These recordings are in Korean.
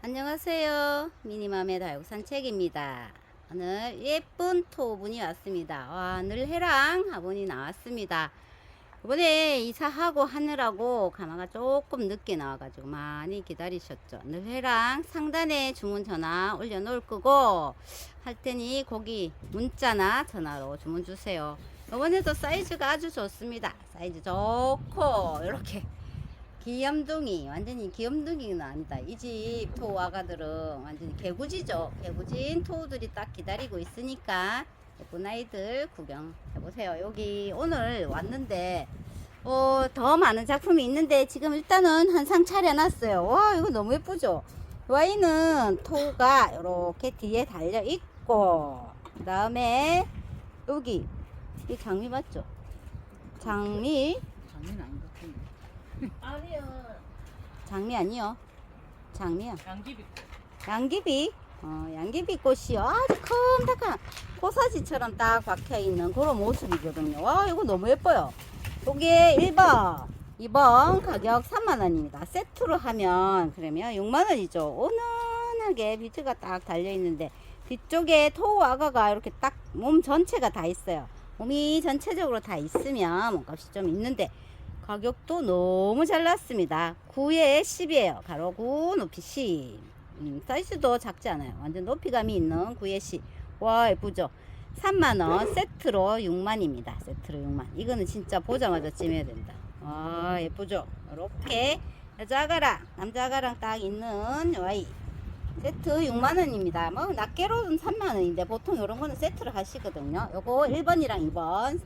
안녕하세요. 미니맘의 다육 산책입니다. 오늘 예쁜 토분이 왔습니다. 와, 늘해랑 화분이 나왔습니다. 이번에 이사하고 하느라고 가마가 조금 늦게 나와가지고 많이 기다리셨죠. 늘해랑 상단에 주문 전화 올려놓을 거고 할 테니 거기 문자나 전화로 주문 주세요. 이번에도 사이즈가 아주 좋습니다. 사이즈 좋고 이렇게 귀염둥이 완전히 귀염둥이는 아니다. 이 집토 아가들은 완전히 개구지죠. 개구진 토우들이 딱 기다리고 있으니까 예쁜 아이들 구경해보세요. 여기 오늘 왔는데 어, 더 많은 작품이 있는데 지금 일단은 한 상 차려놨어요. 와 이거 너무 예쁘죠? 와이는 토가 이렇게 뒤에 달려 있고 그 다음에 여기 이 장미 맞죠 장미 장난 아닌 것 같은데. 아니요. 장미 아니요. 장미야. 양귀비. 양귀비. 어, 양귀비 꽃이요. 아주 큼닥한 코사지처럼 딱 박혀 있는 그런 모습이거든요. 와, 이거 너무 예뻐요. 요게 1번, 2번 가격 3만원입니다. 세트로 하면 그러면 6만원이죠. 은은하게 비트가 딱 달려 있는데 뒤쪽에 토 아가가 이렇게 딱 몸 전체가 다 있어요. 몸이 전체적으로 다 있으면 몸값이 좀 있는데 가격도 너무 잘 났습니다. 9에 10이에요. 가로 9, 높이 10. 음, 사이즈도 작지 않아요. 완전 높이감이 있는 9에 10. 와, 예쁘죠? 3만원, 세트로 6만입니다. 세트로 6만. 이거는 진짜 보자마자 찜해야 된다. 와, 예쁘죠? 이렇게 여자 아가랑, 남자 아가랑 딱 있는 와이. 세트 6만원입니다. 뭐, 낱개로는 3만원인데, 보통 이런 거는 세트로 하시거든요. 요거 1번이랑 2번.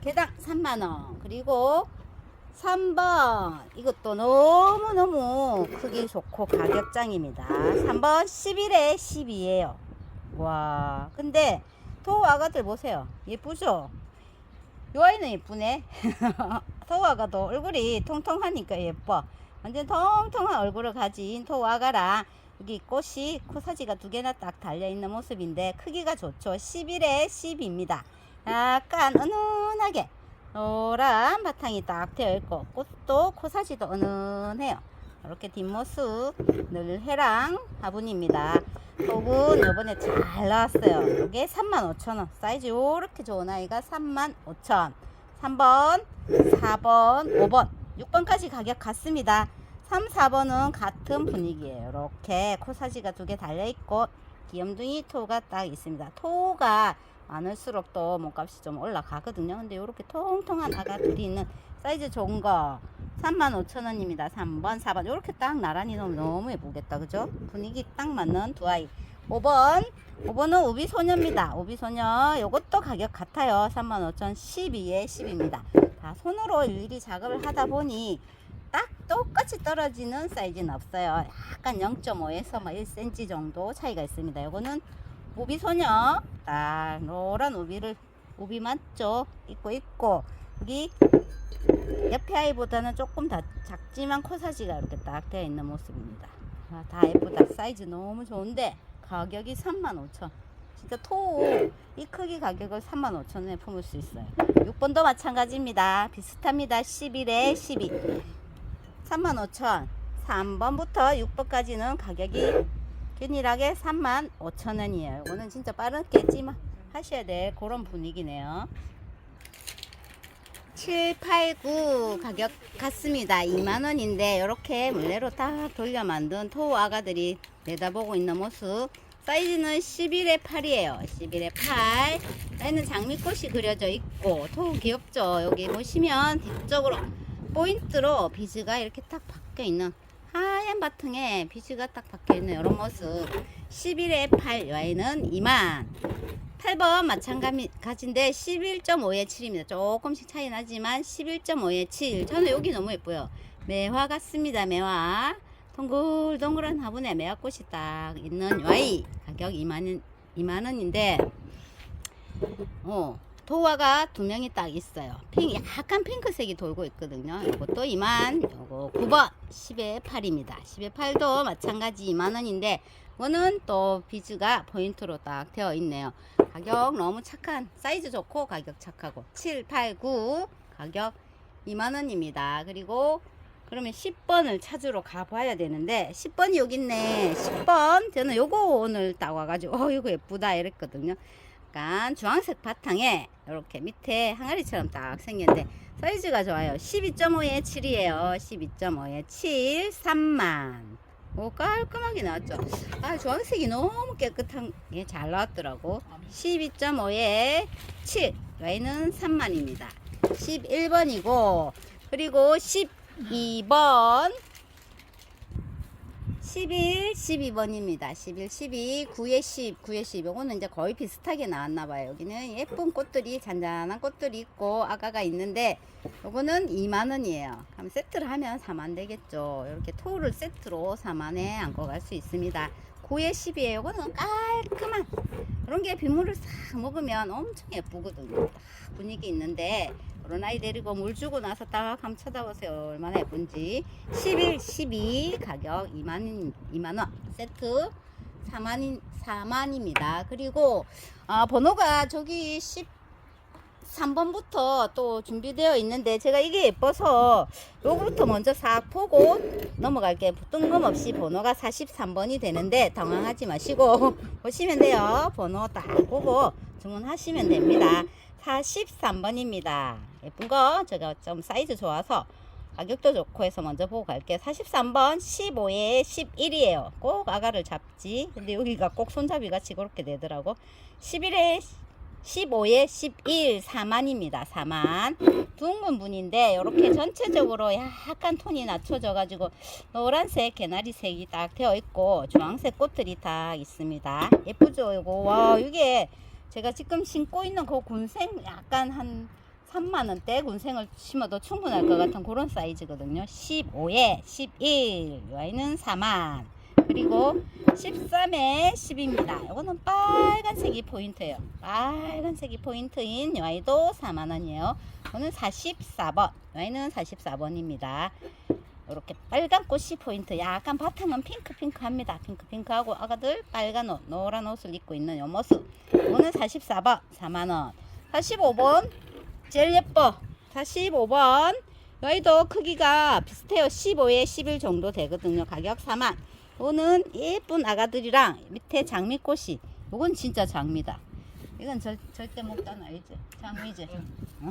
개당 3만원. 그리고 3번 이것도 너무너무 크기 좋고 가격장입니다 3번 11에 12에요 와 근데 토우 아가들 보세요 예쁘죠 요 아이는 예쁘네 토우 아가도 얼굴이 통통하니까 예뻐 완전 통통한 얼굴을 가진 토우 아가랑 여기 꽃이 코사지가 두 개나 딱 달려있는 모습인데 크기가 좋죠 11에 10입니다 약간 은은하게 노란 바탕이 딱 되어 있고 꽃도 코사지도 은은해요. 이렇게 뒷모습 늘 해랑 화분입니다. 혹은 요번에 잘 나왔어요. 이게 35,000원. 사이즈 요렇게 좋은 아이가 35,000원. 3번, 4번, 5번, 6번까지 가격 같습니다. 3, 4번은 같은 분위기예요. 이렇게 코사지가 두 개 달려 있고 귀염둥이 토가 딱 있습니다. 토가 많을수록 또 몸값이 좀 올라가거든요. 근데 이렇게 통통한 아가 들이 있는 사이즈 좋은 거 35,000원입니다. 3번, 4번 이렇게 딱 나란히 놓으면 너무 예쁘겠다. 그죠? 분위기 딱 맞는 두 아이. 5번, 5번은 우비소녀입니다. 우비소녀 요것도 가격 같아요. 35,000 12에 10입니다. 다 손으로 일일이 작업을 하다 보니 딱 똑같이 떨어지는 사이즈는 없어요. 약간 0.5에서 1cm 정도 차이가 있습니다. 요거는 우비 소녀. 딱 노란 우비를 우비 맞죠? 입고 있고. 여기 옆에 아이보다는 조금 더 작지만 코사지가 이렇게 딱 되어 있는 모습입니다. 아, 다 예쁘다. 사이즈 너무 좋은데 가격이 35,000 진짜 토 이 크기 가격을 35,000원에 품을 수 있어요. 6번도 마찬가지입니다. 비슷합니다. 11에 12 35,000 3번부터 6번까지는 가격이 균일하게 3만 5천 원이에요. 이거는 진짜 빠르게 찜 하셔야 될 그런 분위기네요. 7, 8, 9 가격 같습니다. 2만 원인데 이렇게 물레로 딱 돌려 만든 토우 아가들이 내다보고 있는 모습. 사이즈는 11에 8이에요. 11에 8. 여기는 장미꽃이 그려져 있고 토우 귀엽죠. 여기 보시면 뒤쪽으로 포인트로 비즈가 이렇게 딱 박혀 있는 하얀 바탕에 비즈가 딱 박혀 있는 이런 모습. 11에 8 와인은 2만. 8번 마찬가지인데 11.5에 7입니다. 조금씩 차이 나지만 11.5에 7 저는 여기 너무 예뻐요. 매화 같습니다 매화. 동글동글한 화분에 매화꽃이 딱 있는 와이 가격 2만원 2만원인데 어 도화가 두 명이 딱 있어요. 핑, 약간 핑크색이 돌고 있거든요. 이것도 2만, 요거 9번 10에 8입니다. 10에 8도 마찬가지 2만원인데, 이거는 또 비즈가 포인트로 딱 되어 있네요. 가격 너무 착한, 사이즈 좋고 가격 착하고, 7, 8, 9, 가격 2만원입니다. 그리고 그러면 10번을 찾으러 가봐야 되는데 10번이 여기 있네 10번 저는 요거 오늘 딱 와가지고 어 이거 예쁘다 이랬거든요 약간 주황색 바탕에 이렇게 밑에 항아리처럼 딱 생겼는데 사이즈가 좋아요. 12.5에 7이에요. 12.5에 7 3만. 오 깔끔하게 나왔죠. 아 주황색이 너무 깨끗한 게 잘 나왔더라고. 12.5에 7 여기는 3만입니다. 11번이고 그리고 12번 11, 12번입니다. 11, 12, 9에 10, 9에 10. 요거는 이제 거의 비슷하게 나왔나 봐요. 여기는 예쁜 꽃들이, 잔잔한 꽃들이 있고, 아가가 있는데, 요거는 2만 원이에요. 그럼 세트를 하면 4만 되겠죠. 이렇게 토를 세트로 4만에 안고 갈 수 있습니다. 9에 10이에요. 요거는 깔끔한, 이런 게 빗물을 싹 먹으면 엄청 예쁘거든요. 딱 분위기 있는데, 그런 아이 데리고 물 주고 나서 딱 한번 쳐다보세요. 얼마나 예쁜지. 11, 12 가격 2만, 2만 원 세트 4만, 4만입니다. 그리고, 아, 번호가 저기 13번부터 또 준비되어 있는데 제가 이게 예뻐서 요거부터 먼저 싹 보고 넘어갈게요. 뜬금없이 번호가 43번이 되는데 당황하지 마시고 보시면 돼요. 번호 딱 보고 주문하시면 됩니다. 43번입니다. 예쁜 거 제가 좀 사이즈 좋아서 가격도 좋고 해서 먼저 보고 갈게요. 43번 15에 11이에요. 꼭 아가를 잡지. 근데 여기가 꼭 손잡이 같이 그렇게 되더라고. 11에 15에 11 4만입니다. 4만. 둥근 분인데 이렇게 전체적으로 약간 톤이 낮춰져 가지고 노란색 개나리색이 딱 되어 있고 주황색 꽃들이 딱 있습니다. 예쁘죠? 이거 와 이게 제가 지금 신고 있는 그 군생 약간 한 3만 원대 군생을 심어도 충분할 것 같은 그런 사이즈거든요. 15에 11, 여기는 4만. 그리고 13에 10입니다. 이거는 빨간색이 포인트예요. 빨간색이 포인트인 요 아이도 4만 원이에요. 이거는 44번. 여기는 44번입니다. 이렇게 빨간 꽃이 포인트. 약간 바탕은 핑크 핑크합니다. 핑크 핑크하고 아가들 빨간 옷, 노란 옷을 입고 있는 요 모습. 이거는 44번, 4만 원. 45번 제일 예뻐. 45번. 여기도 크기가 비슷해요. 15에 11 정도 되거든요. 가격 4만. 이거는 예쁜 아가들이랑 밑에 장미꽃이. 이건 진짜 장미다. 이건 절, 절대 목단 아니지. 장미지. 어.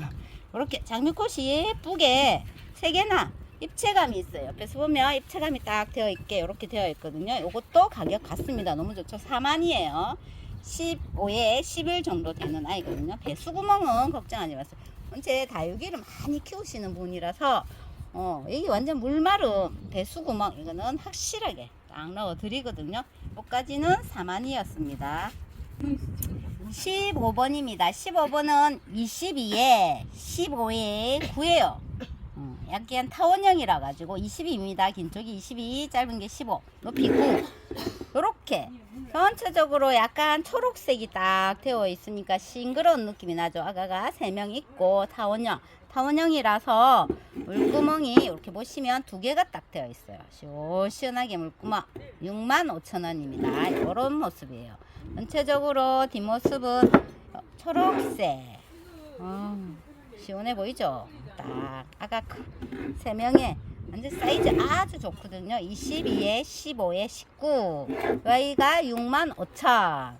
이렇게 장미꽃이 예쁘게 세 개나 입체감이 있어요. 옆에서 보면 입체감이 딱 되어 있게 이렇게 되어 있거든요. 이것도 가격 같습니다. 너무 좋죠. 4만이에요. 15에 11 정도 되는 아이거든요. 배수구멍은 걱정하지 마세요. 현재 다육이를 많이 키우시는 분이라서 어, 이게 완전 물마름 배수구멍 이거는 확실하게 딱 넣어 드리거든요. 여기까지는 4만이었습니다. 15번입니다. 15번은 22에 15에 9예요. 음, 약간 타원형이라 가지고 22입니다. 긴 쪽이 22, 짧은 게 15, 높이 9. 요렇게 전체적으로 약간 초록색이 딱 되어 있으니까 싱그러운 느낌이 나죠. 아가가 3명 있고 타원형. 타원형이라서 물구멍이 이렇게 보시면 두 개가 딱 되어 있어요. 시원시원하게 물구멍 65,000원입니다. 이런 모습이에요. 전체적으로 뒷모습은 초록색. 어, 시원해 보이죠? 딱 크- 세 명의 완전 사이즈 아주 좋거든요. 22에 15에 19. 여기가 6만 5천.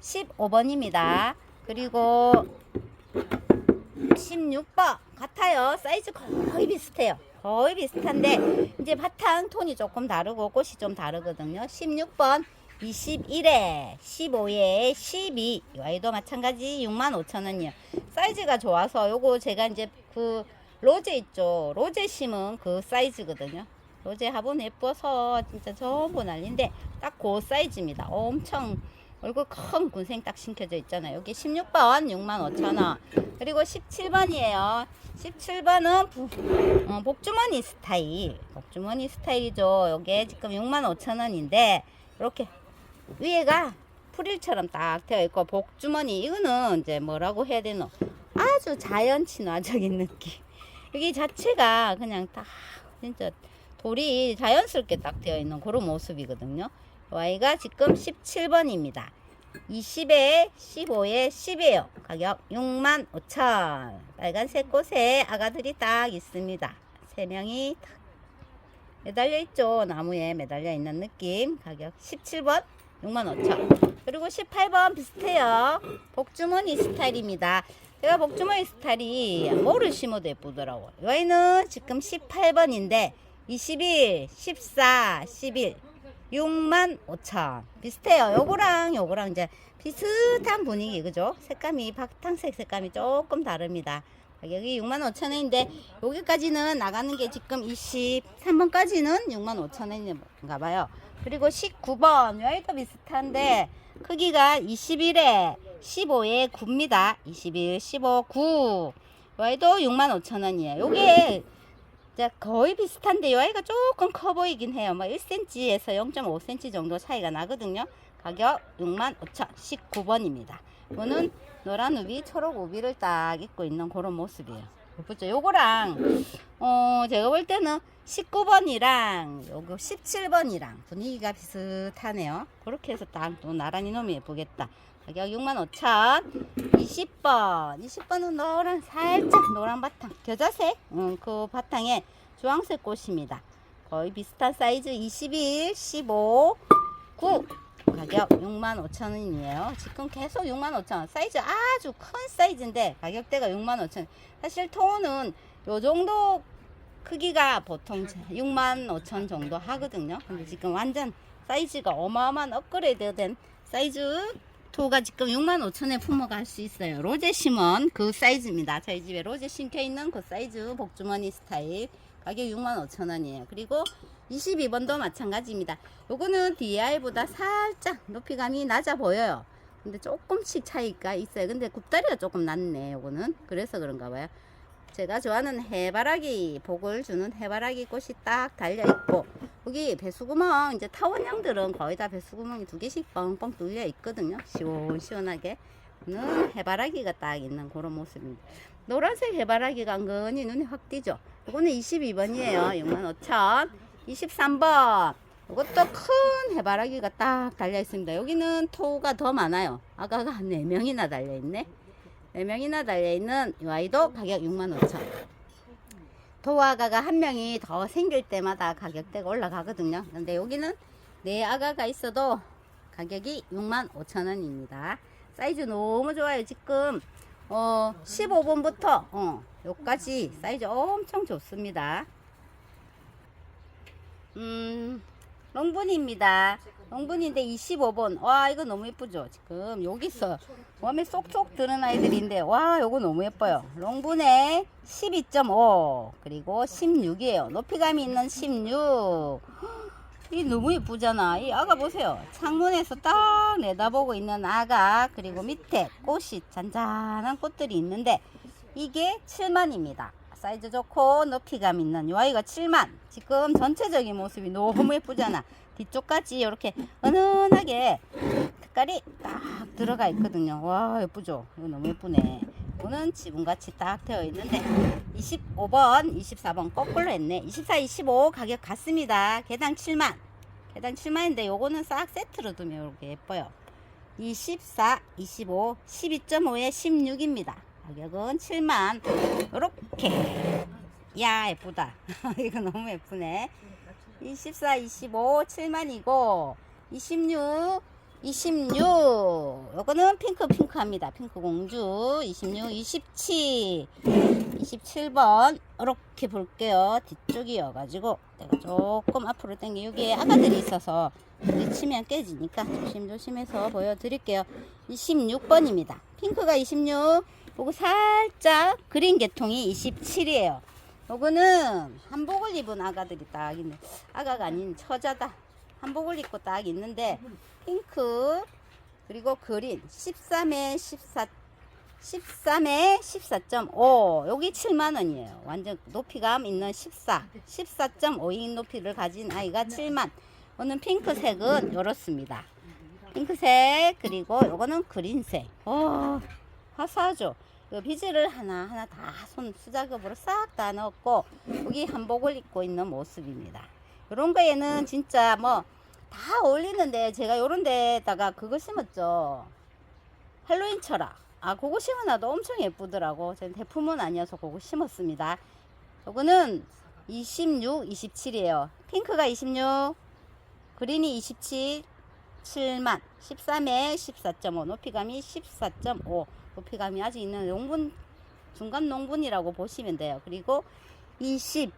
15번입니다. 그리고 16번 같아요. 사이즈 거의 비슷해요. 거의 비슷한데 이제 바탕 톤이 조금 다르고 꽃이 좀 다르거든요. 16번 21에 15에 12. 이 아이도 마찬가지 6만 5천 원이요. 사이즈가 좋아서 요거 제가 이제 그 로제 있죠. 로제 심은 그 사이즈거든요. 로제 화분 예뻐서 진짜 전부 난리인데 딱 그 사이즈입니다. 엄청 얼굴 큰 군생 딱 심겨져 있잖아요. 여기 16번 6만 5천 원. 그리고 17번이에요. 17번은 부, 어, 복주머니 스타일. 복주머니 스타일이죠. 요게 지금 6만 5천 원인데 이렇게 위에가 프릴처럼 딱 되어 있고 복주머니 이거는 이제 뭐라고 해야 되노? 아주 자연 친화적인 느낌. 여기 자체가 그냥 딱 진짜 돌이 자연스럽게 딱 되어 있는 그런 모습이거든요. 이 아이가 지금 17번입니다. 20에 15에 10이에요. 가격 6만 5천. 빨간색 꽃에 아가들이 딱 있습니다. 세 명이 딱 매달려 있죠. 나무에 매달려 있는 느낌. 가격 17번 6만 5천. 그리고 18번 비슷해요. 복주머니 스타일입니다. 제가 복주머니 스타일이 뭐를 심어도 예쁘더라고요. 여기는 지금 18번인데 21, 14, 11 6만 5천 비슷해요. 요거랑 요거랑 이제 비슷한 분위기 그죠? 색감이 바탕색 색감이 조금 다릅니다. 가격이 6만 5천 원인데 여기까지는 나가는 게 지금 23번까지는 6만 5천 원인가 봐요. 그리고 19번 여기도 비슷한데 크기가 21에 15에 9입니다. 21, 15, 9 여기도 6만 5천 원이에요. 요게 자, 거의 비슷한데 요 아이가 조금 커 보이긴 해요. 뭐 1cm에서 0.5cm 정도 차이가 나거든요. 가격 65,000 19번입니다. 이거는 노란 우비, 초록 우비를 딱 입고 있는 그런 모습이에요. 예쁘죠? 요거랑 어 제가 볼 때는 19번이랑 요거 17번이랑 분위기가 비슷하네요. 그렇게 해서 딱 또 나란히 놓으면 예쁘겠다. 가격 65,000 20번. 20번은 노란 살짝 노란 바탕. 겨자색? 음, 그 바탕에 주황색 꽃입니다. 거의 비슷한 사이즈. 21 15 9 가격 65,000원이에요. 지금 계속 65,000원 사이즈 아주 큰 사이즈인데 가격대가 65,000원 사실 톤은 요 정도 크기가 보통 65,000원 정도 하거든요. 근데 지금 완전 사이즈가 어마어마한 업그레이드 된 사이즈 토가 지금 6만 5천에 품어갈 수 있어요. 로제 심은 그 사이즈입니다. 저희 집에 로제 심겨 있는 그 사이즈 복주머니 스타일 가격 6만 5천 원이에요. 그리고 22번도 마찬가지입니다. 요거는 DI보다 살짝 높이감이 낮아 보여요. 근데 조금씩 차이가 있어요. 근데 굽다리가 조금 낮네. 요거는 그래서 그런가 봐요. 제가 좋아하는 해바라기 복을 주는 해바라기 꽃이 딱 달려 있고 여기 배수구멍 이제 타원형들은 거의 다 배수구멍이 두 개씩 뻥뻥 뚫려 있거든요. 시원시원하게. 는 해바라기가 딱 있는 그런 모습입니다. 노란색 해바라기가 은근히 눈에 확 띄죠? 이거는 22번이에요. 65,000 23번. 이것도 큰 해바라기가 딱 달려 있습니다. 여기는 토가 더 많아요. 아까가 한 4명이나 달려 있네. 4명이나 달려 있는 이 아이도 가격 65,000원. 도아가가 한 명이 더 생길 때마다 가격대가 올라가거든요. 근데 여기는 네 아가가 있어도 가격이 65,000원입니다. 사이즈 너무 좋아요. 지금 어 15번부터 어 여기까지 사이즈 엄청 좋습니다. 음 롱분입니다. 롱분인데 25번. 와 이거 너무 예쁘죠. 지금 여기서 웜에 쏙쏙 드는 아이들인데 와 요거 너무 예뻐요. 롱분에 12.5 그리고 16이에요. 높이감이 있는 16. 이 너무 예쁘잖아. 이 아가 보세요. 창문에서 딱 내다보고 있는 아가 그리고 밑에 꽃이 잔잔한 꽃들이 있는데 이게 7만입니다. 사이즈 좋고 높이감 있는 요 아이가 7만. 지금 전체적인 모습이 너무 예쁘잖아. 뒤쪽까지 이렇게 은은하게 색깔이 딱 들어가 있거든요. 와 예쁘죠? 이거 너무 예쁘네. 이거는 지붕같이 딱 되어 있는데 25번, 24번 거꾸로 했네. 24, 25 가격 같습니다. 개당 7만. 개당 7만인데 요거는 싹 세트로 두면 이렇게 예뻐요. 24, 25, 12.5에 16입니다. 가격은 7만. 요렇게. 야 예쁘다. 이거 너무 예쁘네. 24, 25, 7만이고 26, 26 요거는 핑크 핑크합니다. 핑크 공주 26, 27 27번 이렇게 볼게요. 뒤쪽이어가지고 내가 조금 앞으로 당겨 여기에 아가들이 있어서 치면 깨지니까 조심조심해서 보여드릴게요. 26번입니다. 핑크가 26 보고 살짝 그린 계통이 27이에요. 요거는 한복을 입은 아가들이 딱 있네. 아가가 아닌 처자다. 한복을 입고 딱 있는데 핑크 그리고 그린 13에 14 13에 14.5 여기 7만원이에요. 완전 높이감 있는 14 14.5인 높이를 가진 아이가 7만. 오는 핑크색은 이렇습니다. 핑크색 그리고 요거는 그린색. 오 화사하죠 그 비즈를 하나하나 다 손 수작업으로 싹 다 넣었고 여기 한복을 입고 있는 모습입니다 이런 거에는 진짜 뭐 다 어울리는데 제가 요런 데다가 그거 심었죠. 할로윈 철학. 아, 그거 심어놔도 엄청 예쁘더라고. 제 대품은 아니어서 그거 심었습니다. 요거는 26, 27이에요. 핑크가 26, 그린이 27, 7만, 13에 14.5, 높이감이 14.5, 높이감이 아직 있는 농분, 중간 농분이라고 보시면 돼요. 그리고 20,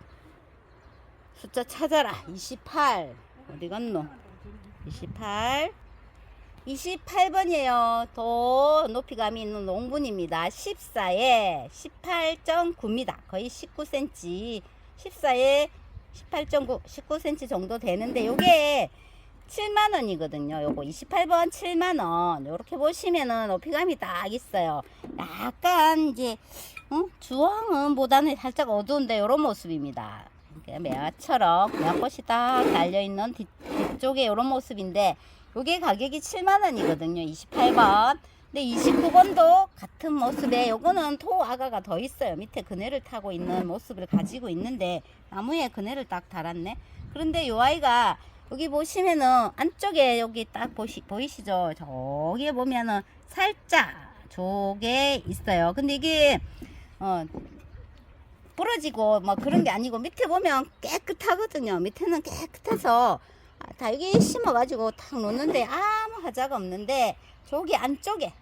숫자 찾아라. 28, 어디 갔노? 28, 28번이에요. 더 높이감이 있는 농분입니다. 14에 18.9입니다. 거의 19cm. 14에 18.9, 19cm 정도 되는데 요게 7만 원이거든요. 요거 28번 7만 원. 요렇게 보시면은 높이감이 딱 있어요. 약간 이제 어? 주황은 보다는 살짝 어두운데 요런 모습입니다. 매화처럼 매화꽃이 딱 달려있는 뒤, 뒤쪽에 요런 모습인데 요게 가격이 7만 원이거든요. 28번. 근데 29번도 같은 모습에 요거는 토 아가가 더 있어요. 밑에 그네를 타고 있는 모습을 가지고 있는데 나무에 그네를 딱 달았네. 그런데 요 아이가 여기 보시면은 안쪽에 여기 딱 보시, 보이시죠? 저기에 보면은 살짝 저게 있어요. 근데 이게 어 부러지고 뭐 그런 게 아니고 밑에 보면 깨끗하거든요. 밑에는 깨끗해서 아, 다 여기 심어가지고 탁 놓는데 아무 하자가 없는데 저기 안쪽에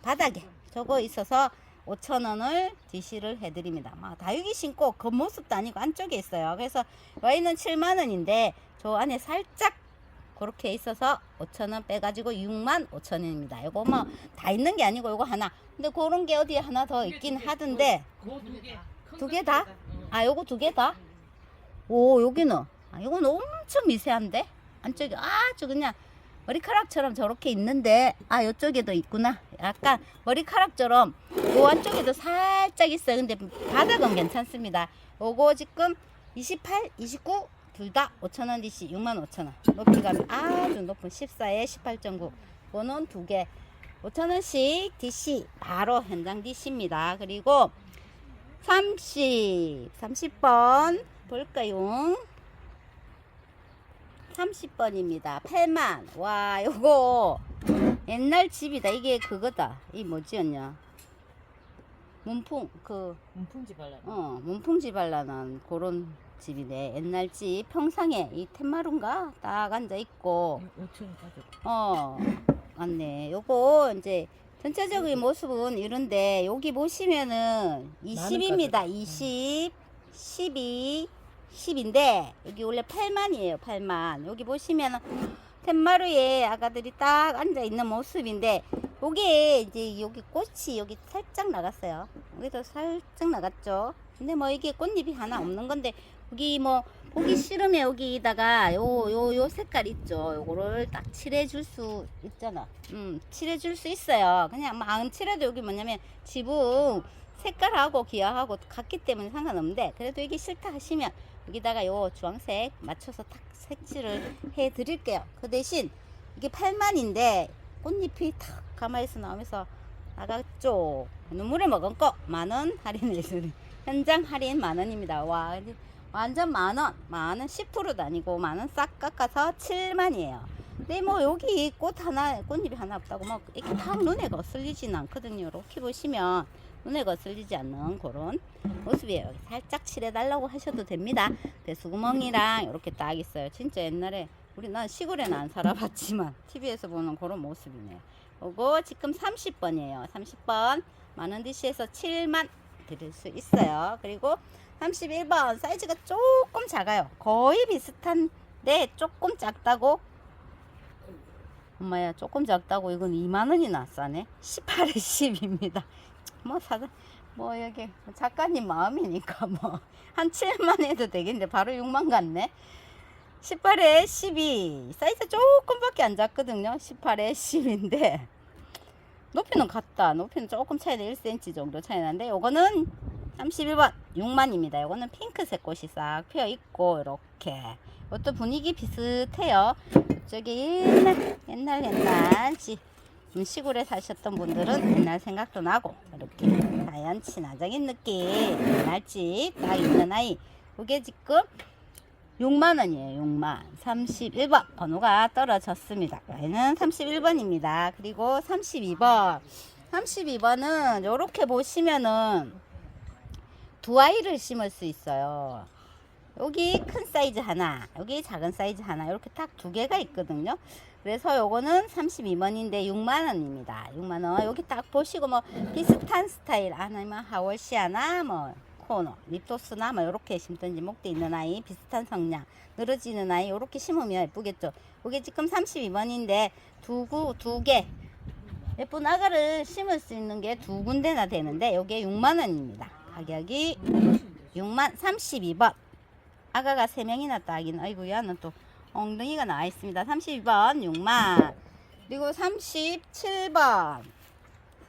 바닥에 저거 있어서 5천원을 지시를 해드립니다. 막 다육이 신고 겉모습도 아니고 안쪽에 있어요. 그래서 와인은 7만원인데 저 안에 살짝 그렇게 있어서 5천원 빼가지고 6만 5천원입니다. 이거 뭐 다 있는 게 아니고 이거 하나. 근데 그런 게 어디에 하나 더 있긴 하던데 두 개 다? 아 요거 두 개 다? 오 여기는 아 요건 엄청 미세한데 안쪽에 아주 그냥 머리카락처럼 저렇게 있는데 아 요쪽에도 있구나 약간 머리카락처럼 요 안쪽에도 살짝 있어요 근데 바닥은 괜찮습니다 요거 지금 28, 29 둘 다 5천원 DC 6만 5천원. 높이감이 아주 높은 14에 18.9 번호는 두개. 5천원씩 DC 바로 현장 DC입니다. 그리고 30 30번 볼까요 30번입니다. 8만. 와 요거 옛날 집이다. 이게 그거다. 이 뭐지였냐? 문풍 그 문풍지 발라. 어, 문풍지 발라난 그런 집이네. 옛날 집 평상에 이 텐마룬가 딱 앉아 있고 5천 가족. 어 맞네. 요거 이제 전체적인 모습은 이런데 여기 보시면은 20입니다. 20, 12, 10인데 여기 원래 8만이에요. 8만. 여기 보시면은 텐마루에 아가들이 딱 앉아 있는 모습인데 요게 이제 여기 꽃이 여기 살짝 나갔어요. 여기도 살짝 나갔죠. 근데 뭐 이게 꽃잎이 하나 없는 건데 여기 뭐 보기 싫으면 여기다가 요 요 요 색깔 있죠. 요거를 딱 칠해 줄 수 있잖아. 음, 칠해 줄 수 있어요. 그냥 뭐안 칠해도 여기 뭐냐면 지붕 색깔하고 기아하고 같기 때문에 상관없는데 그래도 이게 싫다 하시면 여기다가 요 주황색 맞춰서 탁 색칠을 해 드릴게요. 그 대신 이게 8만인데 꽃잎이 탁 가마에서 나오면서 나갔죠. 눈물을 머금 거 만원 할인해 주는 현장 할인 만원입니다. 와 완전 만원 만원 10%도 아니고 만원 싹 깎아서 7만이에요. 근데 뭐 여기 꽃 하나 꽃잎이 하나 없다고 뭐 이렇게 탁 눈에 거슬리진 않거든요. 이렇게 보시면 눈에 거슬리지 않는 그런 모습이에요. 살짝 칠해달라고 하셔도 됩니다. 배수구멍이랑 이렇게 딱 있어요. 진짜 옛날에 우리 난 시골에는 안 살아봤지만 TV에서 보는 그런 모습이네요. 요거 지금 30번이에요. 30번 만원 DC에서 7만 드릴 수 있어요. 그리고 31번 사이즈가 조금 작아요. 거의 비슷한데 조금 작다고 엄마야 조금 작다고 이건 2만 원이나 싸네. 18에 10입니다. 뭐 사다 뭐 여기 작가님 마음이니까 뭐 한 7만 해도 되겠는데 바로 6만 갔네. 18에 12 사이즈 조금밖에 안 작거든요. 18에 10인데 높이는 같다. 높이는 조금 차이는 1cm 정도 차이 나는데 요거는 31번 6만입니다. 요거는 핑크색 꽃이 싹 피어 있고 이렇게. 이것도 분위기 비슷해요. 저기 옛날 옛날 옛날 시, 음, 시골에 사셨던 분들은 옛날 생각도 나고 이렇게 자연 친화적인 느낌. 옛날 집 딱 있는 아이. 이게 지금 6만원이에요 6만. 31번. 번호가 떨어졌습니다. 얘는 31번입니다. 그리고 32번. 32번은 이렇게 보시면은 두 아이를 심을 수 있어요. 여기 큰 사이즈 하나 여기 작은 사이즈 하나 이렇게 딱 두 개가 있거든요. 그래서 요거는 32번인데 6만원입니다. 6만원. 여기 딱 보시고 뭐 비슷한 스타일 아니면 하월시아나 뭐 코너 립토스나 뭐 이렇게 심든지 목대 있는 아이 비슷한 성량 늘어지는 아이 이렇게 심으면 예쁘겠죠. 이게 지금 32번인데 두 구 두 개. 예쁜 아가를 심을 수 있는 게 두 군데나 되는데 요게 6만원입니다 가격이 6만 32번. 아가가 3명이나 따긴 아이고 야는 또 엉덩이가 나와 있습니다. 32번 6만. 그리고 37번.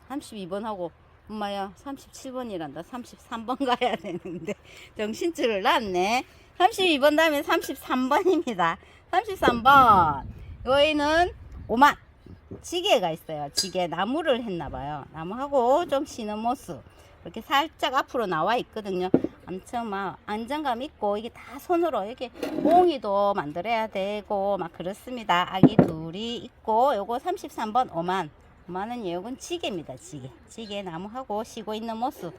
32번 하고 엄마야 37번이란다. 33번 가야 되는데 정신줄을 놨네. 32번 다음에 33번입니다. 33번. 여기는 5만. 지게가 있어요. 지게 나무를 했나봐요. 나무하고 좀 쉬는 모습 이렇게 살짝 앞으로 나와 있거든요. 엄청 막 안정감 있고 이게 다 손으로 이렇게 몽이도 만들어야 되고 막 그렇습니다. 아기 둘이 있고 요거 33번 5만. 5만원 요건 지게입니다 지게. 지게 나무하고 쉬고 있는 모습.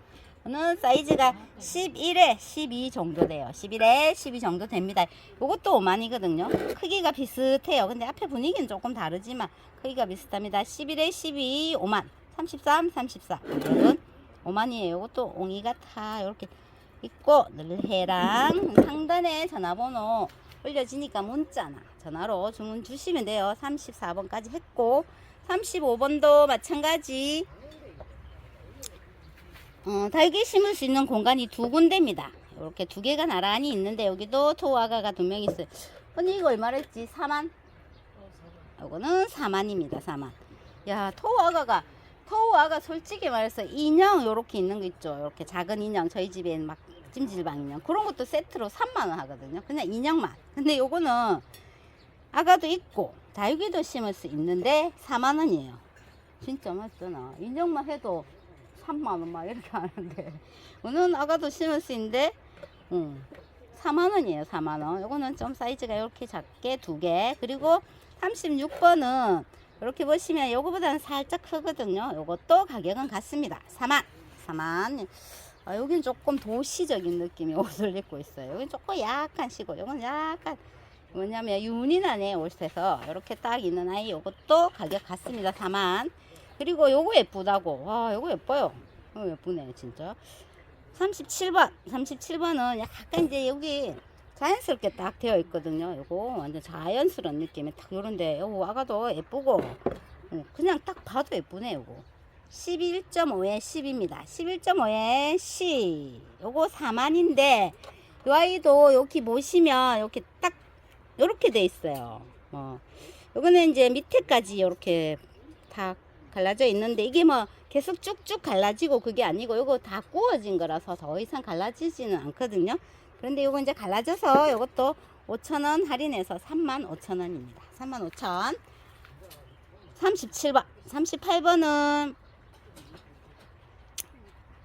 는 사이즈가 11에 12 정도 돼요. 11에 12 정도 됩니다. 요것도 5만이거든요. 크기가 비슷해요. 근데 앞에 분위기는 조금 다르지만 크기가 비슷합니다. 11에 12 5만. 33 34 이거는 5만이에요 요것도 옹이가 다 이렇게 있고 늘해랑 상단에 전화번호 올려지니까 문자나 전화로 주문 주시면 돼요 34번까지 했고 35번도 마찬가지 어, 달기 심을 수 있는 공간이 두 군데입니다. 이렇게 두 개가 나란히 있는데 여기도 토아가가 두 명 있어요. 언니 이거 얼마나 했지? 4만? 이거는 4만입니다. 4만. 야 토아가가 토아가 솔직히 말해서 인형 요렇게 있는 거 있죠. 이렇게 작은 인형 저희 집에 막 찜질방 인형 그런 것도 세트로 3만 원 하거든요. 그냥 인형만. 근데 요거는 아가도 있고 다육이도 심을 수 있는데 4만 원이에요. 진짜 맞잖아. 인형만 해도 3만 원 막 이렇게 하는데 오늘 아가도 심을 수 있는데 음, 4만 원이에요 4만 원 요거는 좀 사이즈가 이렇게 작게 두 개 그리고 36번은 이렇게 보시면 요거보다는 살짝 크거든요. 요것도 가격은 같습니다. 4만. 4만. 아, 여긴 조금 도시적인 느낌의 옷을 입고 있어요. 여긴 조금 약간 시고 요건 약간 뭐냐면 윤이 나네 옷에서. 이렇게 딱 있는 아이 요것도 가격 같습니다. 4만. 그리고 요거 예쁘다고. 와, 요거 예뻐요. 어, 예쁘네, 진짜. 37번. 37번은 약간 이제 여기 자연스럽게 딱 되어 있거든요. 요거 완전 자연스러운 느낌이 딱 요런데, 요거 아가도 예쁘고, 어, 그냥 딱 봐도 예쁘네, 요거. 11.5에 10입니다. 11.5에 10. 요거 4만인데, 요 아이도 여기 보시면, 이렇게 딱, 요렇게 돼 있어요. 어. 요거는 이제 밑에까지 요렇게 다 갈라져 있는데 이게 뭐 계속 쭉쭉 갈라지고 그게 아니고 이거 다 구워진 거라서 더 이상 갈라지지는 않거든요. 그런데 이거 이제 갈라져서 이것도 5,000원 할인해서 35,000원입니다. 35,000원. 37번. 38번은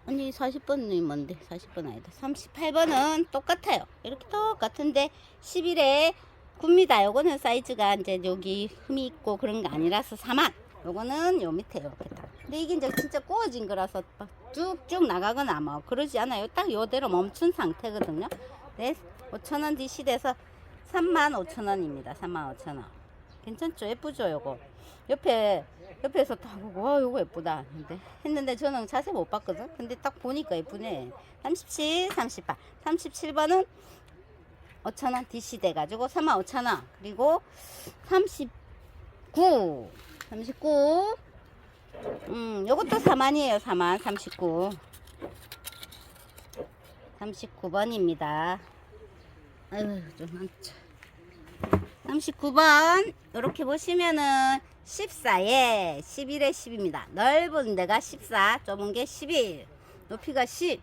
언니 40번이 뭔데? 40번 아니다. 38번은 똑같아요. 이렇게 똑같은데 11에 굽니다. 요거는 사이즈가 이제 여기 흠이 있고 그런 거 아니라서 4만. 요거는 요 밑에 이렇게 딱. 근데 이게 이제 진짜 구워진 거라서 막 쭉쭉 나가거나 뭐 그러지 않아요. 딱 요대로 멈춘 상태거든요. 네, 5천원 DC돼서 3만 5천원입니다. 3만 5천원. 괜찮죠? 예쁘죠? 요거. 옆에, 옆에서 딱 보고, 와, 요거 예쁘다. 근데, 했는데 저는 자세 못 봤거든? 근데 딱 보니까 예쁘네. 37, 38. 37번은 5천원 DC 돼가지고 3만 5천원. 그리고 39. 39. 음, 요것도 4만이에요. 4만. 39. 39번입니다. 아유, 좀 많죠. 39번. 이렇게 보시면은 14에 11에 10입니다. 넓은 데가 14, 좁은 게 11, 높이가 10,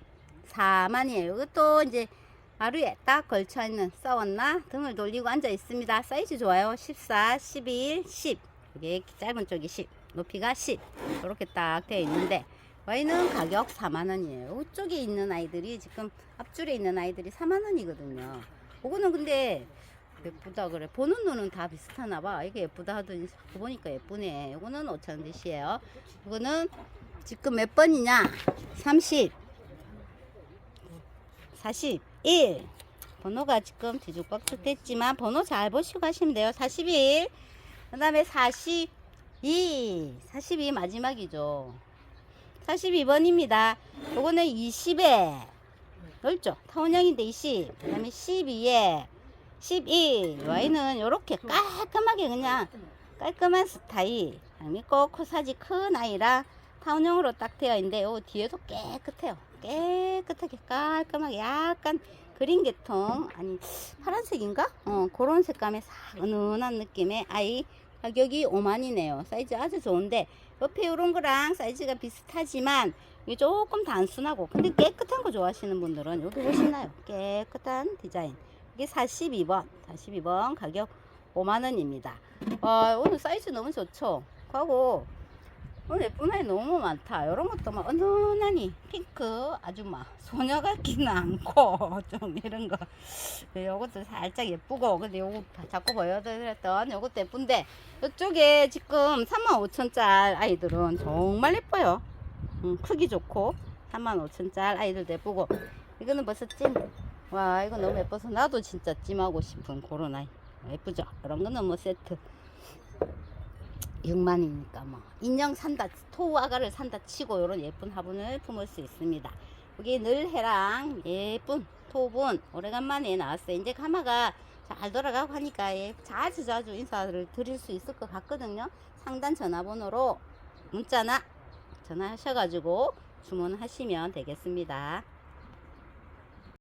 4만이에요. 이것도 이제 하루에 딱 걸쳐 있는 싸웠나 등을 돌리고 앉아 있습니다. 사이즈 좋아요. 14, 11, 10. 이게 짧은 쪽이 10, 높이가 10. 이렇게 딱 되어 있는데 와인은 가격 4만 원이에요. 이쪽에 있는 아이들이 지금 앞줄에 있는 아이들이 4만 원이거든요. 그거는 근데 예쁘다 그래. 보는 눈은 다 비슷하나 봐. 이게 예쁘다 하더니 보니까 예쁘네. 이거는 5천 원이에요. 이거는 지금 몇 번이냐? 30, 41. 번호가 지금 뒤죽박죽 됐지만 번호 잘 보시고 가시면 돼요. 41. 그 다음에 42. 42 마지막이죠. 42번입니다. 요거는 20에 넓죠? 타원형인데 20. 그 다음에 12에 11. 와인은 요렇게 깔끔하게 그냥 깔끔한 스타일. 아니 꼭 코사지 큰 아이라 타원형으로 딱 되어 있는데 요 뒤에도 깨끗해요. 깨끗하게 깔끔하게 약간 그린 계통 아니 파란색인가? 어 그런 색감의 싹 은은한 느낌의 아이 가격이 5만이네요. 사이즈 아주 좋은데 옆에 이런 거랑 사이즈가 비슷하지만 이게 조금 단순하고 근데 깨끗한 거 좋아하시는 분들은 여기 보시나요? 깨끗한 디자인. 이게 42번, 42번 가격 5만 원입니다. 어, 오늘 사이즈 너무 좋죠? 하고 오늘 예쁜 아이 너무 많다. 이런 것도 막 은은하니 핑크 막 소녀 같기는 않고 좀 이런 거. 네, 요것도 살짝 예쁘고 근데 요거 다 자꾸 보여드렸던 요것도 예쁜데 이쪽에 지금 35,000짜리 아이들은 정말 예뻐요. 음, 크기 좋고 35,000짜리 아이들도 예쁘고 이거는 벌써 찜. 와 이거 너무 예뻐서 나도 진짜 찜하고 싶은 그런 아이 예쁘죠? 이런 거는 뭐 세트 6만이니까 뭐. 인형 산다 토아가를 산다 치고 이런 예쁜 화분을 품을 수 있습니다. 여기 늘해랑 예쁜 토분 오래간만에 나왔어요. 이제 가마가 잘 돌아가고 하니까 예, 자주 자주 인사를 드릴 수 있을 것 같거든요. 상단 전화번호로 문자나 전화하셔가지고 주문하시면 되겠습니다